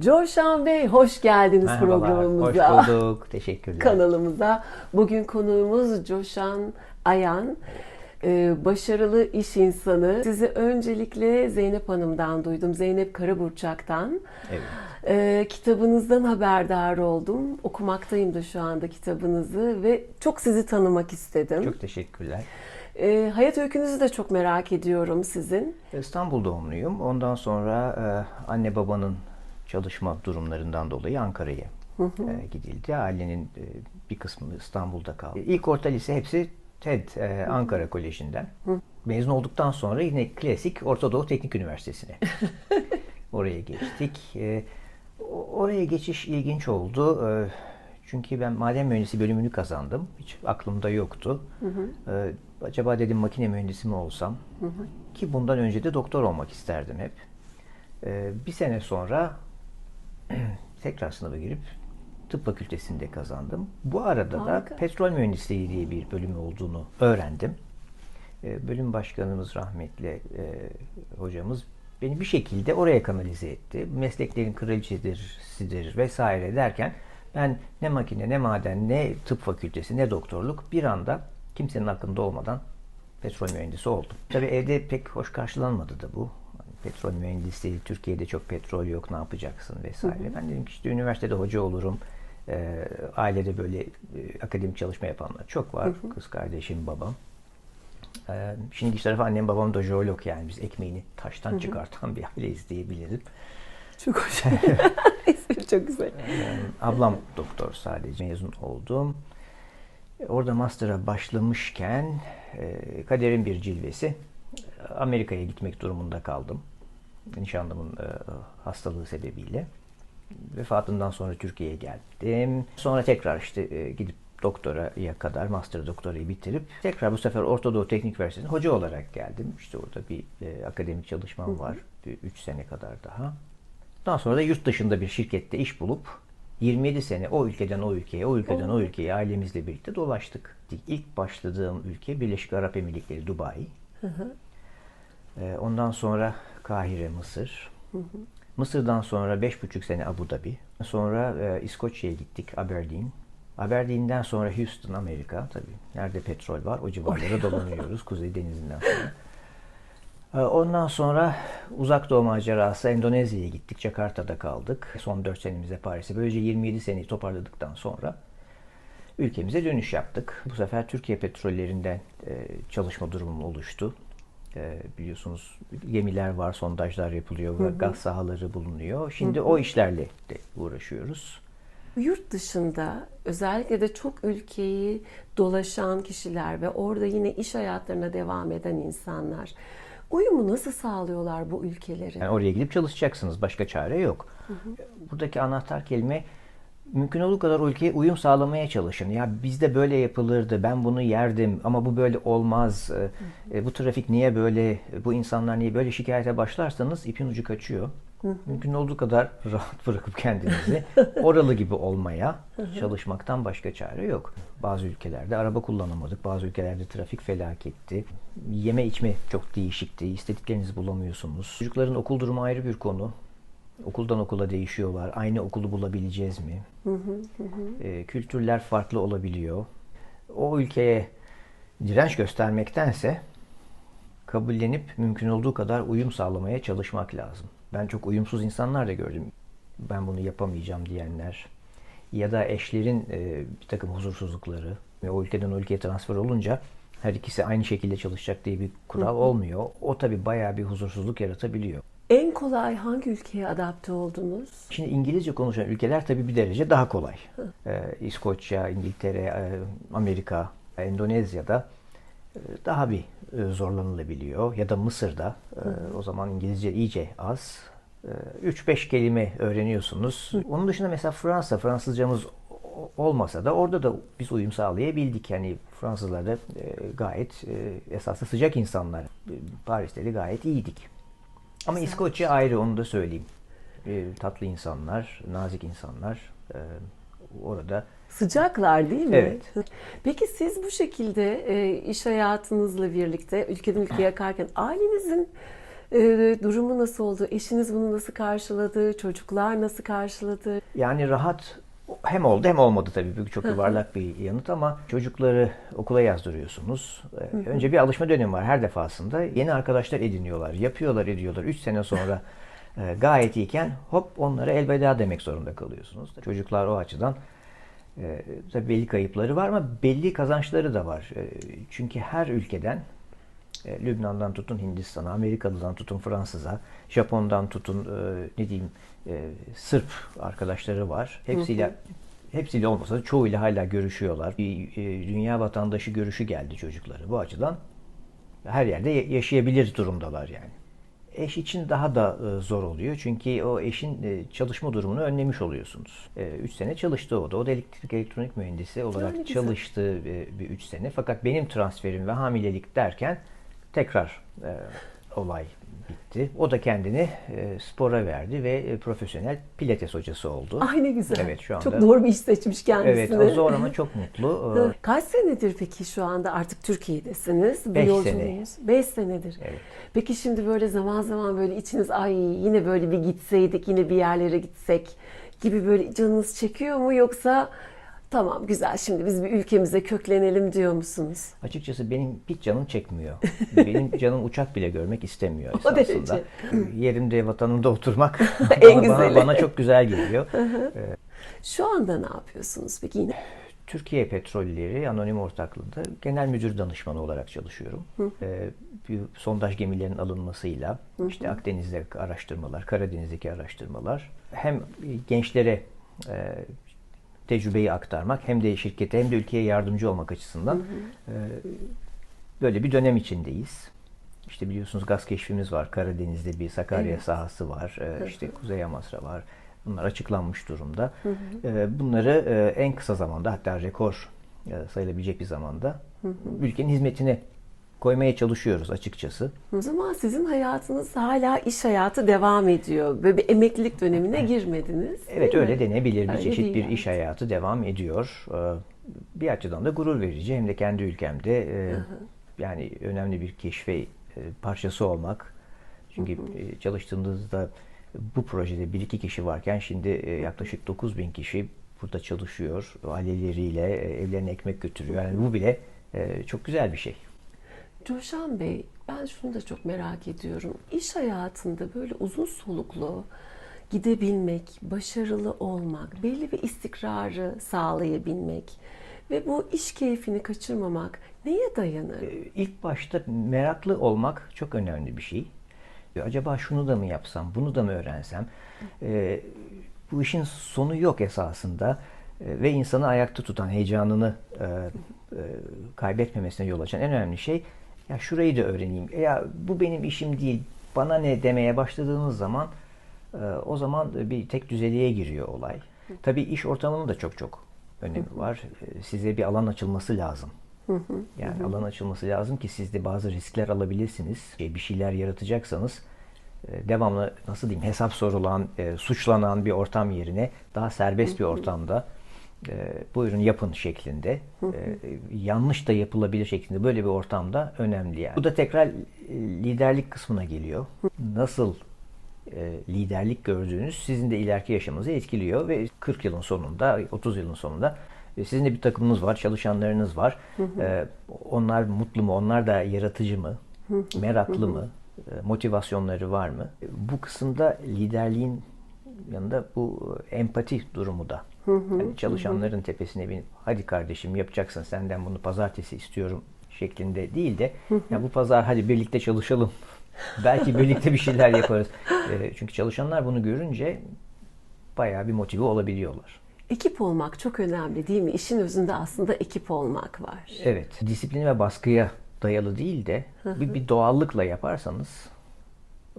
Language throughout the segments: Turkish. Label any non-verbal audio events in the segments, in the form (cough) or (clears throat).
Coşan Bey hoş geldiniz Merhabalar, programımıza. hoş bulduk. Teşekkürler. Kanalımıza. Bugün konuğumuz Coşan Ayan. Ee, başarılı iş insanı. Sizi öncelikle Zeynep Hanım'dan duydum. Zeynep Karaburçak'tan. Evet. Ee, kitabınızdan haberdar oldum. Okumaktayım da şu anda kitabınızı ve çok sizi tanımak istedim. Çok teşekkürler. Ee, hayat öykünüzü de çok merak ediyorum sizin. İstanbul doğumluyum. Ondan sonra e, anne babanın çalışma durumlarından dolayı Ankara'ya e, gidildi. Ailenin e, bir kısmı İstanbul'da kaldı. İlk orta lise hepsi TED e, Ankara Koleji'nden. Mezun olduktan sonra yine klasik Orta Doğu Teknik Üniversitesi'ne. (laughs) Oraya geçtik. E, oraya geçiş ilginç oldu. E, çünkü ben maden mühendisi bölümünü kazandım. Hiç aklımda yoktu. E, acaba dedim makine mühendisi mi olsam? Ki bundan önce de doktor olmak isterdim hep. E, bir sene sonra (clears throat) tekrar sınava girip tıp fakültesinde kazandım. Bu arada Harika. da petrol mühendisliği diye bir bölümü olduğunu öğrendim. E, Bölüm başkanımız rahmetli e, hocamız beni bir şekilde oraya kanalize etti. Mesleklerin kraliçesidir sidir vesaire derken ben ne makine ne maden ne tıp fakültesi ne doktorluk bir anda kimsenin aklında olmadan petrol mühendisi oldum. Tabii evde pek hoş karşılanmadı da bu. Petrol mühendisliği, Türkiye'de çok petrol yok ne yapacaksın vesaire. Ben dedim ki işte üniversitede hoca olurum. Ee, ailede böyle e, akademik çalışma yapanlar çok var. Kız kardeşim, babam. Ee, şimdi iş tarafı annem babam da jeolog yani biz ekmeğini taştan çıkartan bir aileyiz diyebilirim. Çok hoş. (laughs) İsmi çok güzel. Ee, ablam doktor sadece mezun oldum. E, Orada master'a başlamışken e, kaderin bir cilvesi e, Amerika'ya gitmek durumunda kaldım. Nişanlımın e, hastalığı sebebiyle. Vefatından sonra Türkiye'ye geldim. Sonra tekrar işte e, gidip doktoraya kadar master doktorayı bitirip tekrar bu sefer Orta Doğu Teknik Üniversitesi'ne hoca olarak geldim. İşte orada bir e, akademik çalışmam var. 3 sene kadar daha. Daha sonra da yurt dışında bir şirkette iş bulup 27 sene o ülkeden o ülkeye, o ülkeden o ülkeye ailemizle birlikte dolaştık. İlk başladığım ülke Birleşik Arap Emirlikleri, Dubai. Ee, Ondan sonra Kahire, Mısır. Mısır'dan sonra 5,5 sene Abu Dhabi. Sonra e, İskoçya'ya gittik, Aberdeen. Aberdeen'den sonra Houston, Amerika. Tabii nerede petrol var o civarlara (laughs) dolanıyoruz Kuzey Denizi'nden sonra. Ee, Ondan sonra uzak doğu macerası Endonezya'ya gittik. Jakarta'da kaldık. Son 4 senemize Paris'e. Böylece 27 seneyi toparladıktan sonra ülkemize dönüş yaptık. Bu sefer Türkiye petrollerinden e, çalışma durumum oluştu. E, biliyorsunuz gemiler var, sondajlar yapılıyor, ve gaz sahaları bulunuyor. Şimdi o işlerle de uğraşıyoruz. Yurt dışında özellikle de çok ülkeyi dolaşan kişiler ve orada yine iş hayatlarına devam eden insanlar uyumu nasıl sağlıyorlar bu ülkeleri? Yani oraya gidip çalışacaksınız. Başka çare yok. Buradaki anahtar kelime mümkün olduğu kadar ülkeye uyum sağlamaya çalışın. Ya bizde böyle yapılırdı, ben bunu yerdim ama bu böyle olmaz. E, e, bu trafik niye böyle, bu insanlar niye böyle şikayete başlarsanız ipin ucu kaçıyor. Mümkün olduğu kadar (laughs) rahat bırakıp kendinizi oralı gibi olmaya çalışmaktan başka çare yok. Bazı ülkelerde araba kullanamadık, bazı ülkelerde trafik felaketti. Yeme içme çok değişikti, istediklerinizi bulamıyorsunuz. Çocukların okul durumu ayrı bir konu. Okuldan okula değişiyorlar. Aynı okulu bulabileceğiz mi? Ee, kültürler farklı olabiliyor. O ülkeye direnç göstermektense kabullenip mümkün olduğu kadar uyum sağlamaya çalışmak lazım. Ben çok uyumsuz insanlar da gördüm. Ben bunu yapamayacağım diyenler ya da eşlerin e, bir takım huzursuzlukları ve o ülkeden o ülkeye transfer olunca her ikisi aynı şekilde çalışacak diye bir kural olmuyor. O tabii bayağı bir huzursuzluk yaratabiliyor. En kolay hangi ülkeye adapte oldunuz? Şimdi İngilizce konuşan ülkeler tabii bir derece daha kolay. Ee, İskoçya, İngiltere, e, Amerika, Endonezya'da e, daha bir e, zorlanılabiliyor. Ya da Mısır'da e, o zaman İngilizce iyice az. E, 3-5 kelime öğreniyorsunuz. Onun dışında mesela Fransa, Fransızcamız olmasa da orada da biz uyum sağlayabildik. Yani Fransızlar da e, gayet e, esasında sıcak insanlar. E, Paris'te de gayet iyiydik. Ama İskoçya ayrı onu da söyleyeyim. E, tatlı insanlar, nazik insanlar. E, orada Sıcaklar değil mi? Evet. Peki siz bu şekilde e, iş hayatınızla birlikte ülkeden ülkeye akarken ailenizin Ee, durumu nasıl oldu? Eşiniz bunu nasıl karşıladı? Çocuklar nasıl karşıladı? Yani rahat hem oldu hem olmadı tabii. Çok yuvarlak bir yanıt ama çocukları okula yazdırıyorsunuz. Ee, Önce bir alışma dönemi var her defasında. Yeni arkadaşlar ediniyorlar, yapıyorlar, ediyorlar. 3 sene sonra e, gayet iyiken hop onlara elveda demek zorunda kalıyorsunuz. Çocuklar o açıdan e, tabii belli kayıpları var ama belli kazançları da var. E, Çünkü her ülkeden e, Lübnan'dan tutun Hindistan'a, Amerikalı'dan tutun Fransız'a, Japon'dan tutun e, ne diyeyim e, Sırp arkadaşları var. Hepsiyle hepsiyle olmasa da çoğuyla hala görüşüyorlar. Bir e, dünya vatandaşı görüşü geldi çocukları. Bu açıdan her yerde ya- yaşayabilir durumdalar yani. Eş için daha da e, zor oluyor çünkü o eşin e, çalışma durumunu önlemiş oluyorsunuz. 3 sene çalıştı o da. O da elektrik elektronik mühendisi olarak Yani çalıştı e, bir 3 sene. Fakat benim transferim ve hamilelik derken tekrar e, olay bitti. O da kendini e, spora verdi ve e, profesyonel pilates hocası oldu. Ay ne güzel. Evet, şu anda- Çok doğru bir iş seçmiş kendisine. Evet, o zor ama çok mutlu. (laughs) Ee, Kaç senedir peki şu anda artık Türkiye'desiniz? Beş yolculuğunuz. Beş senedir. Evet. Peki şimdi böyle zaman zaman böyle içiniz ay yine böyle bir gitseydik yine bir yerlere gitsek gibi böyle canınız çekiyor mu yoksa tamam güzel şimdi biz bir ülkemize köklenelim diyor musunuz? Açıkçası benim hiç canım çekmiyor. (laughs) benim canım uçak bile görmek istemiyor esasında. Yerimde, vatanımda oturmak (laughs) En bana, bana, güzeli. bana çok güzel geliyor. Şu anda ne yapıyorsunuz peki yine? Türkiye Petrolleri Anonim Ortaklığı'nda genel müdür danışmanı olarak çalışıyorum. Ee, bir sondaj gemilerin alınmasıyla işte Akdeniz'de araştırmalar, Karadeniz'deki araştırmalar hem gençlere e, tecrübeyi aktarmak hem de şirkete hem de ülkeye yardımcı olmak açısından e, böyle bir dönem içindeyiz. İşte biliyorsunuz gaz keşfimiz var. Karadeniz'de bir Sakarya Evet. sahası var. E, işte Kuzey Amasra var. Bunlar açıklanmış durumda. E, Bunları e, en kısa zamanda hatta rekor e, sayılabilecek bir zamanda ülkenin hizmetine koymaya çalışıyoruz açıkçası. O zaman sizin hayatınız hala iş hayatı devam ediyor. Böyle bir emeklilik dönemine girmediniz. Evet öyle mi? denebilir. Bir Öyle çeşit bir yani. iş hayatı devam ediyor. Ee, Bir açıdan da gurur verici hem de kendi ülkemde e, yani önemli bir keşfe e, parçası olmak. Çünkü e, çalıştığınızda bu projede bir iki kişi varken şimdi yaklaşık 9 bin kişi burada çalışıyor. Aileleriyle evlerine ekmek götürüyor. Yani bu bile çok güzel bir şey. Coşan Bey, ben şunu da çok merak ediyorum. İş hayatında böyle uzun soluklu gidebilmek, başarılı olmak, belli bir istikrarı sağlayabilmek ve bu iş keyfini kaçırmamak neye dayanır? Ee, İlk başta meraklı olmak çok önemli bir şey. Acaba şunu da mı yapsam, bunu da mı öğrensem? Ee, bu işin sonu yok esasında Ee, ve insanı ayakta tutan, heyecanını e, e, kaybetmemesine yol açan en önemli şey ya şurayı da öğreneyim. E Ya bu benim işim değil, bana ne demeye başladığınız zaman e, o zaman bir tek düzeliğe giriyor olay. Tabii iş ortamının da çok çok önemi var. E, Size bir alan açılması lazım. Yani alan açılması lazım ki siz de bazı riskler alabilirsiniz. E, Bir şeyler yaratacaksanız devamlı nasıl diyeyim hesap sorulan, suçlanan bir ortam yerine daha serbest bir ortamda e, buyurun yapın şeklinde e, yanlış da yapılabilir şeklinde böyle bir ortamda önemli yani. Bu da tekrar e, liderlik kısmına geliyor. Nasıl e, liderlik gördüğünüz sizin de ileriki yaşamınızı etkiliyor ve 40 yılın sonunda, 30 yılın sonunda e, sizin de bir takımınız var, çalışanlarınız var. E, Onlar mutlu mu, onlar da yaratıcı mı, meraklı mı, e, motivasyonları var mı? Bu kısımda liderliğin yanında bu empati durumu da. Yani çalışanların tepesine binip hadi kardeşim yapacaksın senden bunu pazartesi istiyorum şeklinde değil de ya bu pazar hadi birlikte çalışalım. (laughs) Belki birlikte bir şeyler yaparız. E, Çünkü çalışanlar bunu görünce bayağı bir motive olabiliyorlar. Ekip olmak çok önemli değil mi? İşin özünde aslında ekip olmak var. Evet, disiplin ve baskıya dayalı değil de bir, bir doğallıkla yaparsanız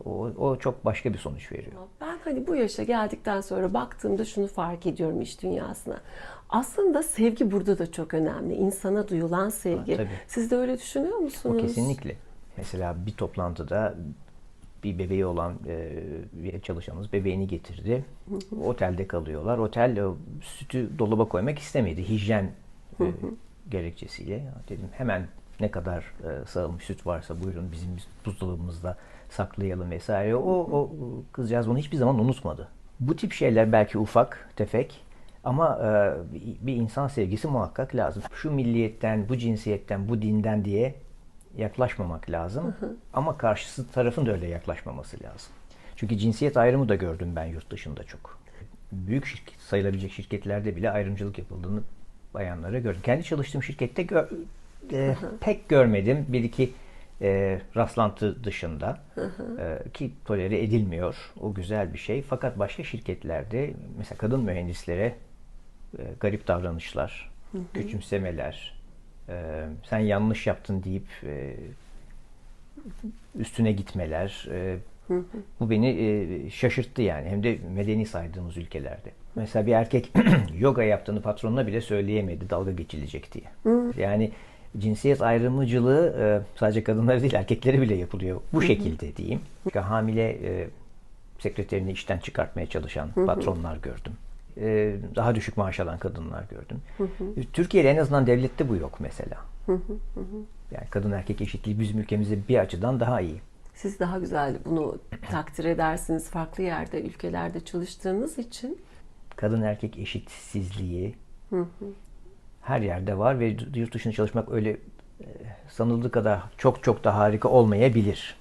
o, o çok başka bir sonuç veriyor. Ben hani bu yaşa geldikten sonra baktığımda şunu fark ediyorum iş dünyasına. Aslında sevgi burada da çok önemli. İnsana duyulan sevgi. Ha, tabii. Siz de öyle düşünüyor O musunuz? kesinlikle. Mesela bir toplantıda bir bebeği olan e, çalışanımız bebeğini getirdi. Otelde kalıyorlar. Otel e, sütü dolaba koymak istemedi. Hijyen e, gerekçesiyle. Ya Dedim hemen Ne kadar e, sağılmış süt varsa buyurun bizim buzdolabımızda saklayalım vesaire. O, o kızcağız bunu hiçbir zaman unutmadı. Bu tip şeyler belki ufak, tefek ama e, bir insan sevgisi muhakkak lazım. Şu milliyetten, bu cinsiyetten, bu dinden diye yaklaşmamak lazım. Ama karşısı tarafın da öyle yaklaşmaması lazım. Çünkü cinsiyet ayrımı da gördüm ben yurt dışında çok. Büyük şirket, sayılabilecek şirketlerde bile ayrımcılık yapıldığını bayanlara gördüm. Kendi çalıştığım şirkette gör, e, pek görmedim. Bir iki e, rastlantı dışında e, ki tolere edilmiyor. O güzel bir şey. Fakat başka şirketlerde mesela kadın mühendislere e, garip davranışlar, küçümsemeler, e, sen yanlış yaptın deyip e, üstüne gitmeler. e, bu beni e, şaşırttı yani. Hem de medeni saydığımız ülkelerde. Mesela bir erkek (clears throat) yoga yaptığını patronuna bile söyleyemedi dalga geçilecek diye. Yani cinsiyet ayrımcılığı e, sadece kadınlara değil erkeklere bile yapılıyor. Bu şekilde diyeyim. Çünkü hamile e, sekreterini işten çıkartmaya çalışan patronlar gördüm. E, daha düşük maaş alan kadınlar gördüm. Türkiye'de en azından devlette bu yok mesela. Yani kadın erkek eşitliği bizim ülkemizde bir açıdan daha iyi. Siz daha güzel bunu takdir edersiniz farklı yerde, ülkelerde çalıştığınız için. Kadın erkek eşitsizliği her yerde var ve yurt dışında çalışmak öyle e, sanıldığı kadar çok çok da harika olmayabilir.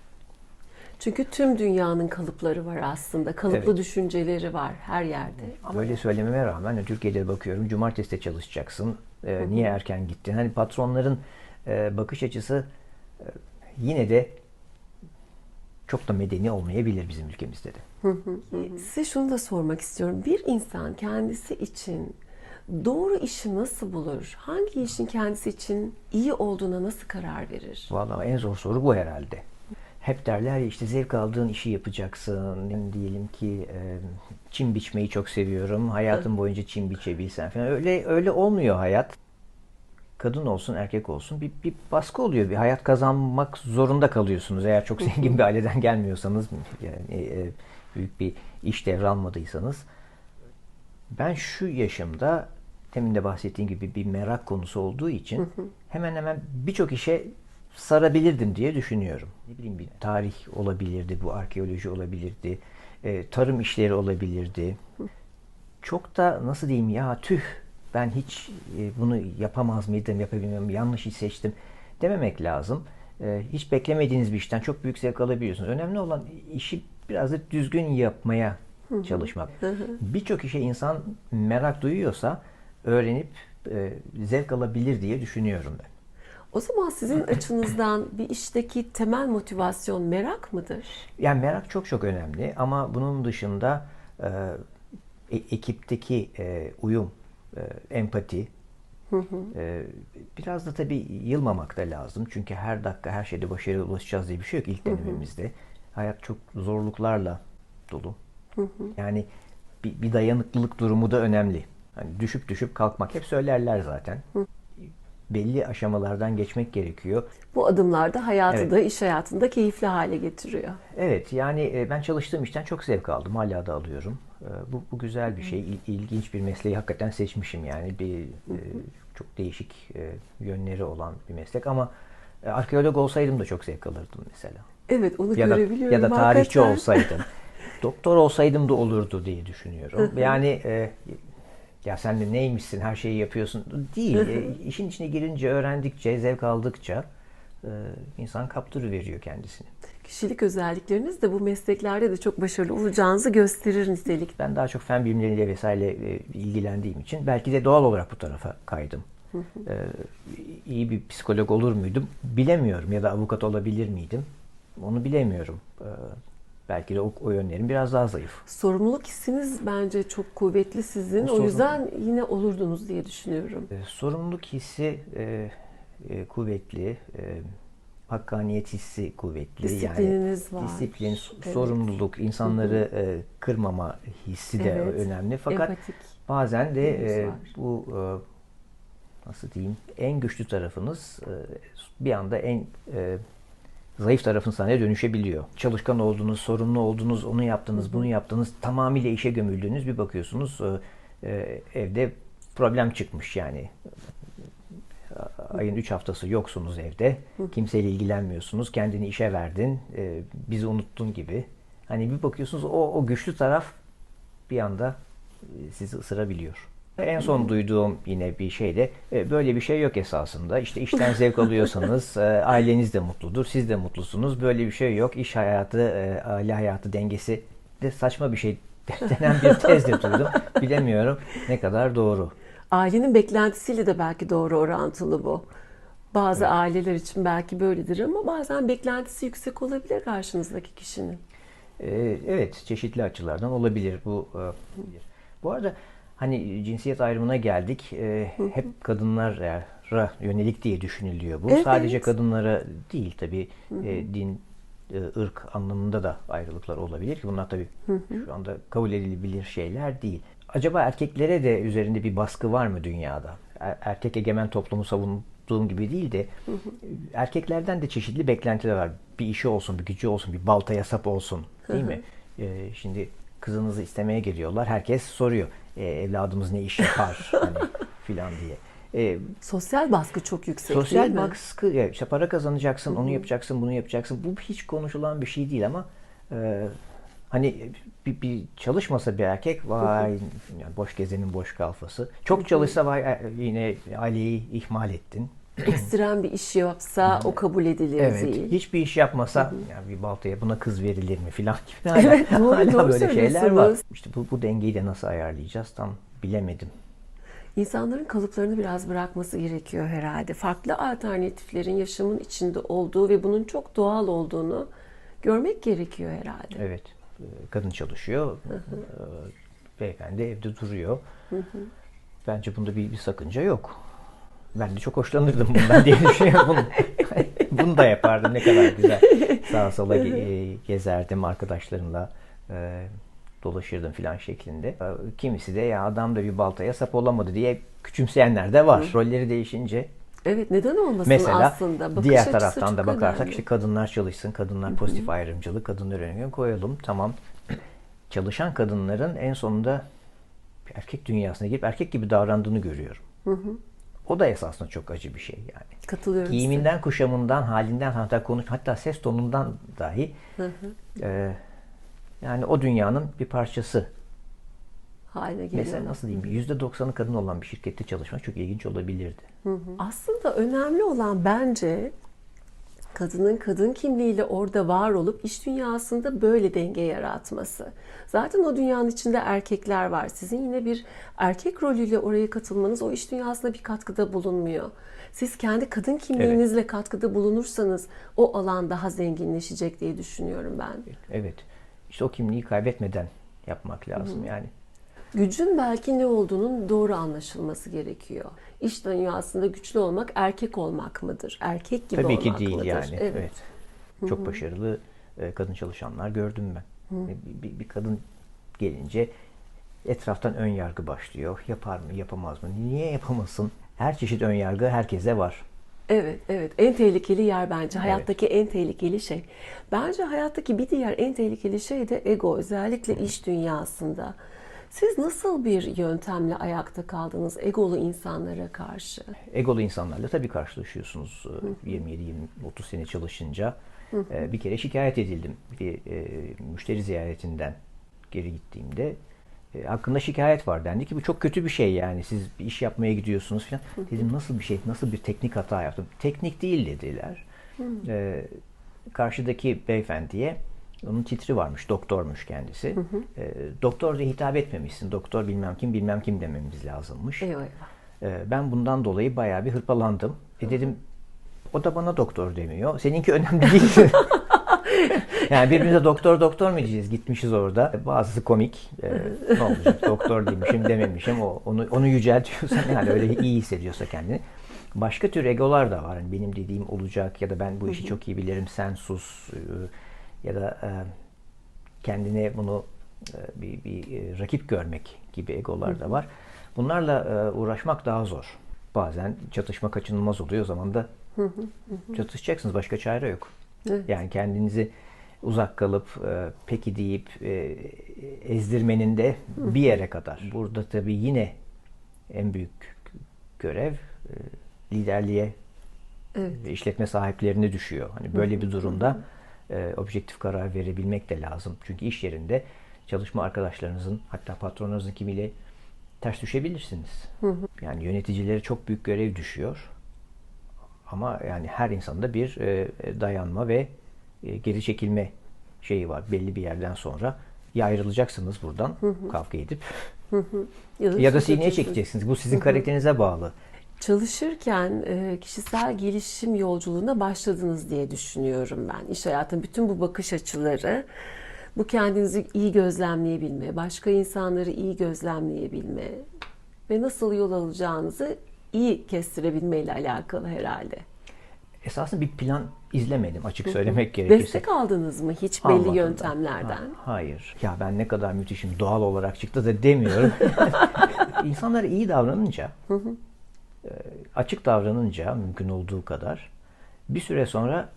Çünkü tüm dünyanın kalıpları var aslında. Kalıplı Evet. düşünceleri var her yerde. Böyle söylememe rağmen Türkiye'de bakıyorum cumartesi de çalışacaksın. E, niye erken gittin? Hani patronların e, bakış açısı e, yine de çok da medeni olmayabilir bizim ülkemizde de. Size şunu da sormak istiyorum. Bir insan kendisi için doğru işi nasıl bulur? Hangi işin kendisi için iyi olduğuna nasıl karar verir? Vallahi en zor soru bu herhalde. Hep derler ya işte zevk aldığın işi yapacaksın. Yani diyelim ki e, çim biçmeyi çok seviyorum. Hayatım boyunca çim biçebilsen falan. Öyle öyle olmuyor hayat. Kadın olsun erkek olsun bir, bir baskı oluyor. Bir hayat kazanmak zorunda kalıyorsunuz. Eğer çok zengin bir aileden gelmiyorsanız yani e, büyük bir iş devralmadıysanız. Ben şu yaşımda demin de bahsettiğim gibi bir merak konusu olduğu için hemen hemen birçok işe sarabilirdim diye düşünüyorum. Ne bileyim bir tarih olabilirdi, bu arkeoloji olabilirdi, e, tarım işleri olabilirdi. Çok da nasıl diyeyim ya tüh ben hiç e, bunu yapamaz mıydım, yapabilmem, yanlış iş seçtim dememek lazım. E, hiç beklemediğiniz bir işten çok büyük zevk alabiliyorsunuz. Önemli olan işi biraz da düzgün yapmaya çalışmak. Birçok işe insan merak duyuyorsa öğrenip e, zevk alabilir diye düşünüyorum ben. O zaman sizin açınızdan bir işteki temel motivasyon merak mıdır? Yani merak çok çok önemli ama bunun dışında e, e- ekipteki e, uyum, e, empati, e, biraz da tabii yılmamak da lazım. Çünkü her dakika her şeyde başarıya ulaşacağız diye bir şey yok ilk denememizde. Hayat çok zorluklarla dolu. Yani bir, bir dayanıklılık durumu da önemli. Hani düşüp düşüp kalkmak hep söylerler zaten. Belli aşamalardan geçmek gerekiyor. Bu adımlar da hayatı Evet. da iş hayatında keyifli hale getiriyor. Evet yani e, ben çalıştığım işten çok zevk aldım. Hala da alıyorum. E, Bu, bu güzel bir şey. İl- İlginç bir mesleği hakikaten seçmişim yani. Bir e, çok değişik yönleri olan bir meslek ama arkeolog olsaydım da çok zevk alırdım mesela. Evet onu Ya da, görebiliyorum. ya da tarihçi hakikaten. olsaydım. (laughs) Doktor olsaydım da olurdu diye düşünüyorum. Yani ya sen de neymişsin her şeyi yapıyorsun değil. E, (laughs) işin içine girince öğrendikçe zevk aldıkça e, insan kaptırıveriyor kendisini. Kişilik özellikleriniz de bu mesleklerde de çok başarılı olacağınızı gösterir nitelik. Ben daha çok fen bilimleriyle vesaire e, ilgilendiğim için belki de doğal olarak bu tarafa kaydım. Ee, iyi bir psikolog olur muydum bilemiyorum ya da avukat olabilir miydim onu bilemiyorum. Ee, belki de o, o yönlerim biraz daha zayıf. Sorumluluk hissiniz bence çok kuvvetli sizin. O O, yüzden yine olurdunuz diye düşünüyorum. Ee, sorumluluk hissi e, e, kuvvetli, e, hakkaniyet hissi kuvvetli. Disiplininiz var. Disiplin, Evet. sorumluluk, insanları e, kırmama hissi de Evet. önemli. Fakat Empatik. Bazen de e, bu e, nasıl diyeyim en güçlü tarafınız e, bir anda en e, zayıf tarafınız haline dönüşebiliyor. Çalışkan olduğunuz, sorumlu olduğunuz, onu yaptınız, bunu yaptınız, tamamıyla işe gömüldüğünüz bir bakıyorsunuz e, e, evde problem çıkmış yani. ayın 3 haftası yoksunuz evde. Kimseyle ilgilenmiyorsunuz. Kendini işe verdin. e, bizi unuttun gibi. Hani bir bakıyorsunuz o, o güçlü taraf bir anda sizi ısırabiliyor. En son duyduğum yine bir şey de e, böyle bir şey yok esasında. İşte işten zevk (laughs) alıyorsanız e, aileniz de mutludur, siz de mutlusunuz. Böyle bir şey yok. İş hayatı, e, aile hayatı dengesi de saçma bir şey (laughs) denen bir tez de duydum. Bilemiyorum ne kadar doğru. Ailenin beklentisiyle de belki doğru orantılı bu. Bazı aileler için belki böyledir ama bazen beklentisi yüksek olabilir karşınızdaki kişinin. Evet, çeşitli açılardan olabilir bu. Bu arada hani cinsiyet ayrımına geldik. Ee, Hep kadınlara yönelik diye düşünülüyor bu. Evet. Sadece kadınlara değil tabii. E, Din, e, ırk anlamında da ayrılıklar olabilir ki bunlar tabii şu anda kabul edilebilir şeyler değil. Acaba erkeklere de üzerinde bir baskı var mı dünyada? Er- Erkek egemen toplumu savunduğum gibi değil de erkeklerden de çeşitli beklentiler var. Bir işi olsun, bir gücü olsun, bir baltaya sap olsun değil mi? Ee, şimdi kızınızı istemeye geliyorlar. Herkes soruyor. "E, evladımız ne iş yapar (laughs) hani filan diye. E, Sosyal baskı çok yüksek Sosyal değil mi? baskı, ya işte para kazanacaksın, onu yapacaksın, bunu yapacaksın. Bu hiç konuşulan bir şey değil ama e, hani bir, bir çalışmasa bir erkek vay yani boş gezenin boş kalfası. Çok çalışsa vay e, yine aileyi ihmal ettin. Ekstrem bir iş yapsa o kabul edilir Evet. değil. Hiçbir iş yapmasa yani bir baltaya buna kız verilir mi filan gibi. (laughs) Hala, Evet, doğru, hala doğru böyle şeyler var. İşte bu, bu dengeyi de nasıl ayarlayacağız tam bilemedim. İnsanların kalıplarını biraz bırakması gerekiyor herhalde. Farklı alternatiflerin yaşamın içinde olduğu ve bunun çok doğal olduğunu görmek gerekiyor herhalde. Evet. e, Kadın çalışıyor. e, Beyefendi evde duruyor. Bence bunda bir, bir sakınca yok. Ben de çok hoşlanırdım bundan diye düşünüyorum. Bunu, (laughs) bunu da yapardım. Ne kadar güzel. Sağa sola ge- gezerdim arkadaşlarımla. e, dolaşırdım filan şeklinde. E, Kimisi de ya adam da bir baltaya sap olamadı diye küçümseyenler de var. Rolleri değişince Evet neden olmasın Mesela aslında? Bakış diğer taraftan da bakarsak önemli. işte kadınlar çalışsın, kadınlar pozitif ayrımcılık, kadınlar önüne koyalım. Tamam. (clears throat) Çalışan kadınların en sonunda erkek dünyasına girip erkek gibi davrandığını görüyorum. O da esasında çok acı bir şey yani. Katılıyorum size. Giyiminden, kuşamından, halinden hatta konuş hatta ses tonundan dahi e, yani o dünyanın bir parçası. haline geliyor. Mesela nasıl diyeyim? %90'ı kadın olan bir şirkette çalışmak çok ilginç olabilirdi. Aslında önemli olan bence kadının kadın kimliğiyle orada var olup iş dünyasında böyle denge yaratması. Zaten o dünyanın içinde erkekler var. Sizin yine bir erkek rolüyle oraya katılmanız o iş dünyasına bir katkıda bulunmuyor. Siz kendi kadın kimliğinizle katkıda bulunursanız o alan daha zenginleşecek diye düşünüyorum ben. Evet. İşte o kimliği kaybetmeden yapmak lazım yani. Gücün belki ne olduğunun doğru anlaşılması gerekiyor. İş dünyasında güçlü olmak erkek olmak mıdır? Erkek gibi Tabii ki olmak değil mıdır? yani. Evet. Çok başarılı e, kadın çalışanlar gördüm ben. E, Bir, bir- kadın gelince etraftan ön yargı başlıyor. Yapar mı, yapamaz mı? Niye yapamasın? Her çeşit ön yargı herkese var. Evet, evet. En tehlikeli yer bence. Hayattaki en tehlikeli şey. Bence hayattaki bir diğer en tehlikeli şey de ego. Özellikle iş dünyasında. Siz nasıl bir yöntemle ayakta kaldınız egolu insanlara karşı? Egolu insanlarla tabii karşılaşıyorsunuz. E, 27-30 sene çalışınca E, bir kere şikayet edildim. Bir e, müşteri ziyaretinden geri gittiğimde e, hakkında şikayet var dendi ki bu çok kötü bir şey yani siz bir iş yapmaya gidiyorsunuz falan. Dedim nasıl bir şey, nasıl bir teknik hata yaptım? Teknik değil dediler. E, karşıdaki beyefendiye onun titri varmış, doktormuş kendisi. E, doktor diye hitap etmemişsin. Doktor bilmem kim bilmem kim dememiz lazımmış. Eyvah eyvah. Ee, Ben bundan dolayı bayağı bir hırpalandım. E dedim o da bana doktor demiyor. Seninki önemli değil. (laughs) yani birbirimize doktor doktor mu diyeceğiz? Gitmişiz orada. Bazısı komik. Ee, ne olacak? Doktor demişim dememişim. O, onu, onu yüceltiyorsan yani öyle iyi hissediyorsa kendini. Başka tür egolar da var. Yani benim dediğim olacak ya da ben bu işi çok iyi bilirim sen sus Ee, ya da e, kendine bunu e, bir, bir e, rakip görmek gibi egolar da var. Bunlarla e, uğraşmak daha zor. Bazen çatışma kaçınılmaz oluyor. O zaman da çatışacaksınız. Başka çare yok. Evet. Yani kendinizi uzak kalıp e, peki deyip e, ezdirmenin de bir yere kadar. Burada tabii yine en büyük görev e, liderliğe Evet. ve işletme sahiplerine düşüyor. Hani böyle bir durumda e, objektif karar verebilmek de lazım. Çünkü iş yerinde çalışma arkadaşlarınızın hatta patronunuzun kimiyle ters düşebilirsiniz. Yani yöneticilere çok büyük görev düşüyor. Ama yani her insanda bir e, dayanma ve e, geri çekilme şeyi var. Belli bir yerden sonra ya ayrılacaksınız buradan kavga edip ya da sineye çekeceksiniz. çekeceksiniz. Bu sizin karakterinize bağlı. Çalışırken e, kişisel gelişim yolculuğuna başladınız diye düşünüyorum ben. İş hayatının bütün bu bakış açıları, bu kendinizi iyi gözlemleyebilme, başka insanları iyi gözlemleyebilme ve nasıl yol alacağınızı iyi kestirebilme ile alakalı herhalde. Esasında bir plan izlemedim açık söylemek gerekirse. Destek aldınız mı hiç belli Almadım yöntemlerden? Ha, hayır. Ya ben ne kadar müthişim doğal olarak çıktı da demiyorum. (laughs) İnsanlara iyi davranınca, açık davranınca mümkün olduğu kadar bir süre sonra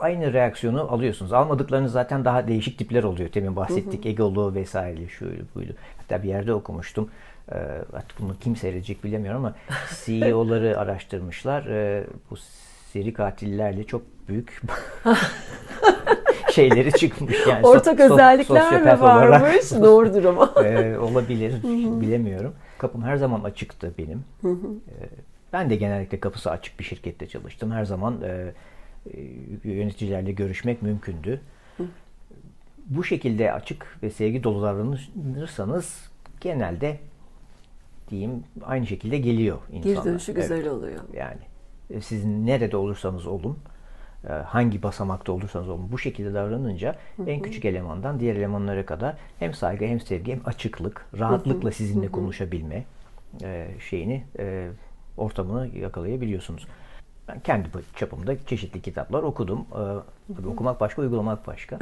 aynı reaksiyonu alıyorsunuz. Almadıklarınız zaten daha değişik tipler oluyor. Temin bahsettik. Egolu vesaire şuydu buydu. Hatta bir yerde okumuştum. E, Artık bunu kim seyredecek bilemiyorum ama (laughs) CEO'ları araştırmışlar. E, Bu seri katillerle çok büyük (laughs) şeyleri çıkmış. Yani Ortak so- özellikler mi sosyopat olarak. varmış? Doğrudur ama. Ee, olabilir. Bilemiyorum. Kapım her zaman açıktı benim. Ee, ben de genellikle kapısı açık bir şirkette çalıştım. Her zaman e, e, yöneticilerle görüşmek mümkündü. Bu şekilde açık ve sevgi dolu davranırsanız genelde diyeyim aynı şekilde geliyor insanlar. Geri dönüşü güzel Evet. oluyor. Yani e, siz nerede olursanız olun, hangi basamakta olursanız olun bu şekilde davranınca en küçük elemandan diğer elemanlara kadar hem saygı hem sevgi hem açıklık, rahatlıkla sizinle konuşabilme e, şeyini e, ortamını yakalayabiliyorsunuz. Ben kendi çapımda çeşitli kitaplar okudum. E, tabii okumak başka, uygulamak başka.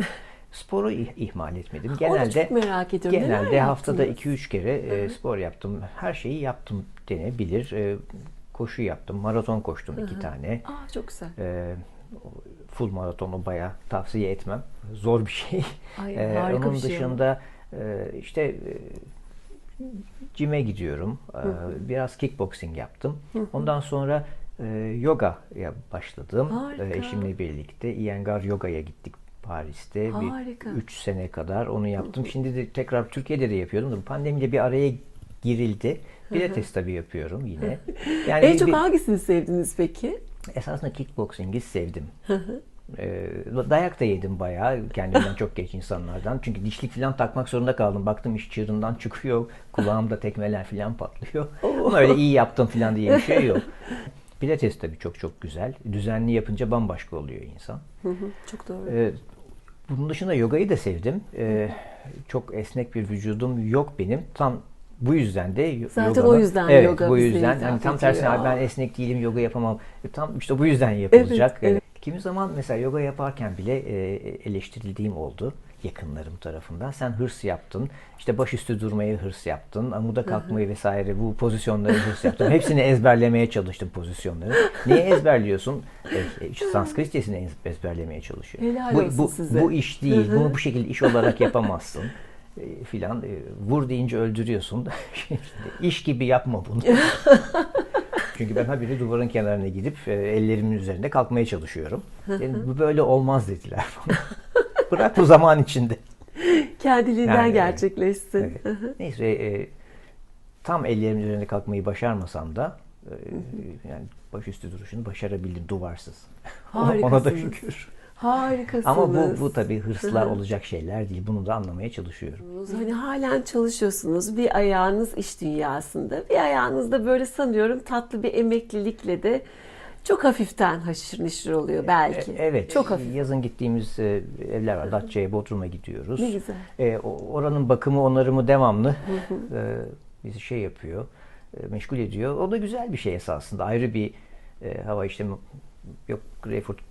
Sporu ih- ihmal etmedim. Genelde çok merak ediyorum. Genelde haftada yaptınız? 2-3 kere e, spor yaptım. Her şeyi yaptım denebilir. E, koşu yaptım. Maraton koştum iki tane. Aa çok güzel. E, full maratonu bayağı tavsiye etmem. Zor bir şey. Ay, E, harika onun bir şey dışında e, işte e, cime gidiyorum. E, biraz kickboxing yaptım. Ondan sonra e, yoga'ya başladım. Harika. E, eşimle birlikte Iyengar Yoga'ya gittik Paris'te. Harika. Bir 3 sene kadar onu yaptım. Şimdi de tekrar Türkiye'de de yapıyordum. da Pandemiyle bir araya girildi. Pilates tabii yapıyorum yine. Yani en bir- çok hangisini sevdiniz peki? Esasında kickboxing'i sevdim. Ee, dayak da yedim bayağı kendimden çok geç insanlardan. Çünkü dişlik falan takmak zorunda kaldım. Baktım iş çığırından çıkıyor. Kulağımda tekmeler falan patlıyor. Ama öyle iyi yaptım falan diye bir şey yok. Pilates tabii çok çok güzel. Düzenli yapınca bambaşka oluyor insan. Hı hı, çok doğru. Ee, bunun dışında yogayı da sevdim. Ee, çok esnek bir vücudum yok benim. Tam bu yüzden de Zaten yoganın- o yüzden evet, yoga bu yüzden hani tam tersine "Abi ben esnek değilim yoga yapamam. E, tam işte bu yüzden yapılacak. Evet, evet. Kimi zaman mesela yoga yaparken bile e, eleştirildiğim oldu yakınlarım tarafından. Sen hırs yaptın. işte başüstü durmayı hırs yaptın. Amuda kalkmayı vesaire bu pozisyonları hırs yaptın. Hepsini ezberlemeye çalıştım pozisyonları. Niye ezberliyorsun? E, e, Sanskritçesini ez- ezberlemeye çalışıyor. Helal bu, bu, size. bu iş değil. Bunu bu şekilde iş olarak yapamazsın. (laughs) E, filan. E, vur deyince öldürüyorsun. (laughs) iş gibi yapma bunu. (laughs) Çünkü ben habire duvarın kenarına gidip e, ellerimin üzerinde kalkmaya çalışıyorum. Yani bu böyle olmaz dediler bana. (laughs) Bırak bu zaman içinde. Kendiliğinden Yani, gerçekleşsin. Evet. Neyse e, tam ellerimin üzerinde kalkmayı başarmasam da e, yani başüstü duruşunu başarabildim duvarsız. Ona da Harikasınız. şükür. Harikasınız. Ama bu, bu tabii hırslar (laughs) olacak şeyler değil. Bunu da anlamaya çalışıyorum. Hani halen çalışıyorsunuz. Bir ayağınız iş dünyasında. Bir ayağınız da böyle sanıyorum tatlı bir emeklilikle de çok hafiften haşır neşir oluyor belki. E, Evet. Çok hafif. Yazın gittiğimiz e, evler var. Datça'ya, Bodrum'a gidiyoruz. Ne güzel. E, oranın bakımı, onarımı devamlı e, bizi şey yapıyor, e, meşgul ediyor. O da güzel bir şey esasında. Ayrı bir e, hava işte yok greyfurt e,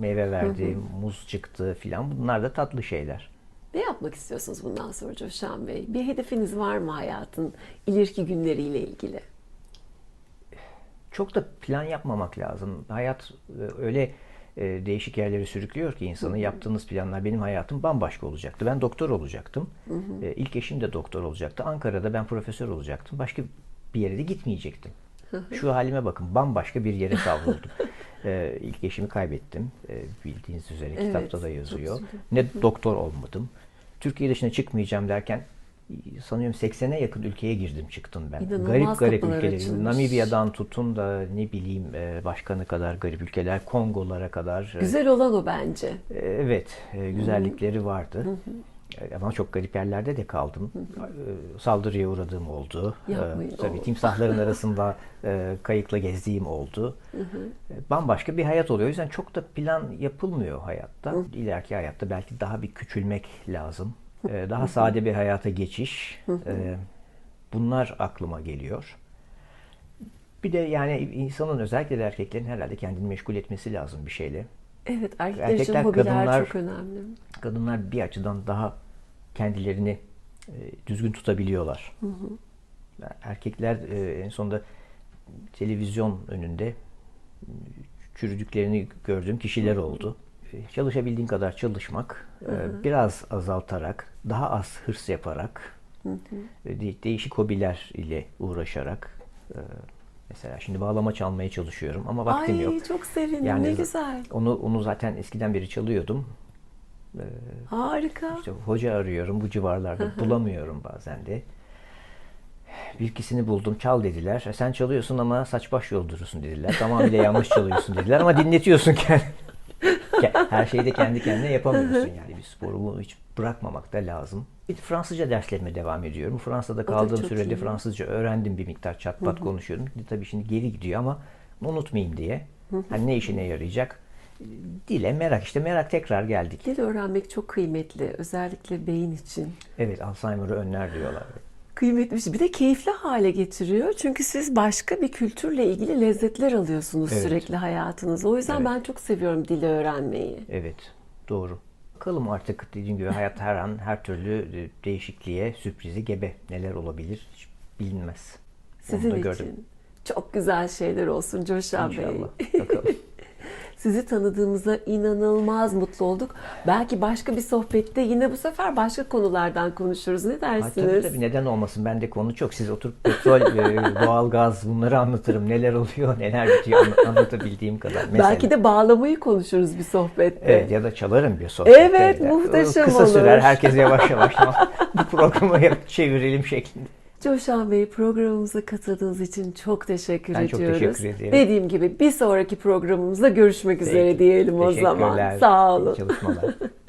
meyve verdi, muz çıktı filan. Bunlar da tatlı şeyler. Ne yapmak istiyorsunuz bundan sonra Coşan Bey? Bir hedefiniz var mı hayatın ileriki günleriyle ilgili? Çok da plan yapmamak lazım. Hayat e, öyle e, değişik yerlere sürüklüyor ki insanı. Yaptığınız planlar benim hayatım bambaşka olacaktı. Ben doktor olacaktım. E, İlk eşim de doktor olacaktı. Ankara'da ben profesör olacaktım. Başka bir yere de gitmeyecektim. Şu halime bakın bambaşka bir yere savruldum. (laughs) Ee, ilk eşimi kaybettim. Ee, bildiğiniz üzere Evet, kitapta da yazıyor. Ne doktor olmadım. Türkiye dışına çıkmayacağım derken sanıyorum 80'e yakın ülkeye girdim çıktım ben. İnanılmaz garip garip ülkeler. açılmış. Namibya'dan tutun da ne bileyim e, başkanı kadar garip ülkeler, Kongolara kadar. e, Güzel olan o bence. Evet, e, güzellikleri vardı. E, Ama çok garip yerlerde de kaldım. E, Saldırıya uğradığım oldu. E, Yapmayın, Tabii o. timsahların arasında e, kayıkla gezdiğim oldu. E, Bambaşka bir hayat oluyor. O yüzden çok da plan yapılmıyor hayatta. İleriki hayatta belki daha bir küçülmek lazım. E, Daha sade bir hayata geçiş. E, Bunlar aklıma geliyor. Bir de yani insanın özellikle de erkeklerin herhalde kendini meşgul etmesi lazım bir şeyle. Evet erkekler, için Erkekler, hobiler kadınlar- çok önemli. kadınlar bir açıdan daha kendilerini e, düzgün tutabiliyorlar. Erkekler e, en sonunda televizyon önünde e, çürüdüklerini gördüğüm kişiler oldu. E, Çalışabildiğin kadar çalışmak, e, biraz azaltarak, daha az hırs yaparak, e, de- değişik hobiler ile uğraşarak, mesela şimdi bağlama çalmaya çalışıyorum ama vaktim Ay yok. çok sevindim Yani ne güzel. Onu onu zaten eskiden beri çalıyordum. Harika. İşte hoca arıyorum bu civarlarda bulamıyorum bazen de. Bir ikisini buldum çal dediler. E, sen çalıyorsun ama saç baş yolduruyorsun dediler. Tamamıyla yanlış çalıyorsun dediler ama dinletiyorsun kendini. Ke- Her şeyi de kendi kendine yapamıyorsun yani bir sporu bunu hiç bırakmamak da lazım. Bir Fransızca derslerime devam ediyorum. Fransa'da kaldığım sürede iyi. Fransızca öğrendim bir miktar çat pat konuşuyordum. Tabii şimdi geri gidiyor ama unutmayayım diye. Hani ne işine yarayacak? Dile merak işte merak tekrar geldik. Dil öğrenmek çok kıymetli. Özellikle beyin için. Evet Alzheimer'ı önler diyorlar. Kıymetli bir şey. Bir de keyifli hale getiriyor. Çünkü siz başka bir kültürle ilgili lezzetler alıyorsunuz Evet. sürekli hayatınızda. O yüzden Evet. ben çok seviyorum dili öğrenmeyi. Evet, doğru. Bakalım artık dediğim gibi hayat her an her türlü e, değişikliğe, sürprizi gebe. Neler olabilir hiç bilinmez. Onu Sizin da için. gördüm. Çok güzel şeyler olsun Coşan Bey. İnşallah. Bakalım. (laughs) Sizi tanıdığımıza inanılmaz mutlu olduk. Belki başka bir sohbette yine bu sefer başka konulardan konuşuruz. Ne dersiniz? tabii tabii neden olmasın. Ben de konu çok. Siz oturup petrol, e, (laughs) doğalgaz bunları anlatırım. Neler oluyor, neler bitiyor anla- anlatabildiğim kadar. Mesela. Belki de bağlamayı konuşuruz bir sohbette. Evet ya da çalarım bir sohbette. Evet, muhteşem Kısa olur. sürer. Herkes yavaş yavaş (laughs) bu programı yap- çevirelim şeklinde. Coşan Bey programımıza katıldığınız için çok teşekkür Ben çok ediyoruz. teşekkür ederim. Dediğim gibi bir sonraki programımızda görüşmek üzere diyelim o zaman. Sağ olun. İyi çalışmalar. (laughs)